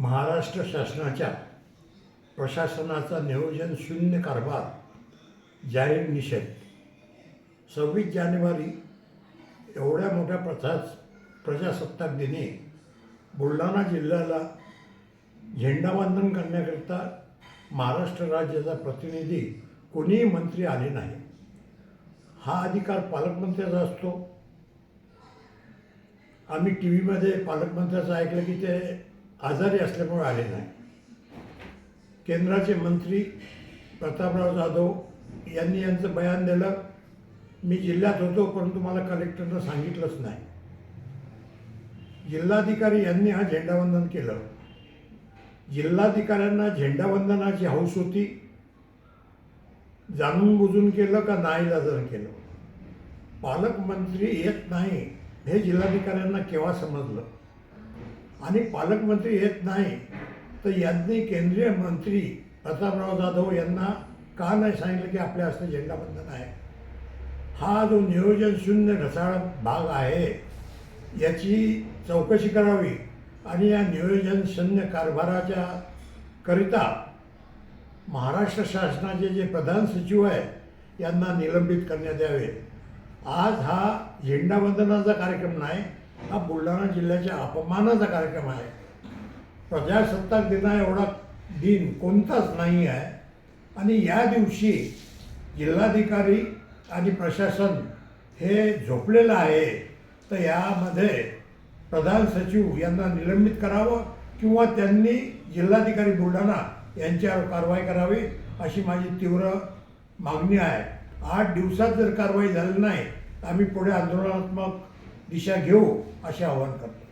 महाराष्ट्र शासनाच्या प्रशासनाचा नियोजन शून्य कारभार जाहीर निषेध. सव्वीस जानेवारी एवढ्या मोठ्या प्रथा प्रजासत्ताक दिनी बुलढाणा जिल्ह्याला झेंडावंदन करण्याकरिता महाराष्ट्र राज्याचा प्रतिनिधी कोणीही मंत्री आले नाही. हा अधिकार पालकमंत्र्याचा असतो. आम्ही टी व्हीमध्ये पालकमंत्र्याचं ऐकलं की ते आजारी असल्यामुळे आले नाही. केंद्राचे मंत्री प्रतापराव जाधव यांनी यांचं बयान दिलं. मी जिल्ह्यात होतो परंतु मला कलेक्टरनं सांगितलंच नाही. जिल्हाधिकारी यांनी हा झेंडावंदन केलं. जिल्हाधिकाऱ्यांना झेंडावंदनाची हौस होती. जाणून बुजून केलं का नाही लाजन केलं. पालकमंत्री येत नाही हे जिल्हाधिकाऱ्यांना केव्हा समजलं? आणि पालकमंत्री येत नाही तर यांनी केंद्रीय मंत्री प्रतापराव जाधव यांना का नाही सांगितलं की आपल्या हस्ते झेंडाबंधन आहे? हा जो नियोजन शून्य ढसाळ भाग आहे याची चौकशी करावी आणि या नियोजन शून्य कारभाराच्या करिता महाराष्ट्र शासनाचे जे प्रधान सचिव आहे यांना निलंबित करण्यात यावे. आज हा झेंडावंदनाचा कार्यक्रम नाही हा बुलढाणा जिल्ह्याच्या अपमानाचा कार्यक्रम आहे. प्रजासत्ताक दिना एवढा दिन कोणताच नाही आहे. आणि या दिवशी जिल्हाधिकारी आणि प्रशासन हे झोपलेलं आहे. तर यामध्ये प्रधान सचिव यांना निलंबित करावं किंवा त्यांनी जिल्हाधिकारी बुलढाणा यांच्यावर कारवाई करावी अशी माझी तीव्र मागणी आहे. आठ दिवसात जर कारवाई झाली नाही आम्ही पुढे आंदोलनात्मक दिशा घेऊ असे आवाहन करतो.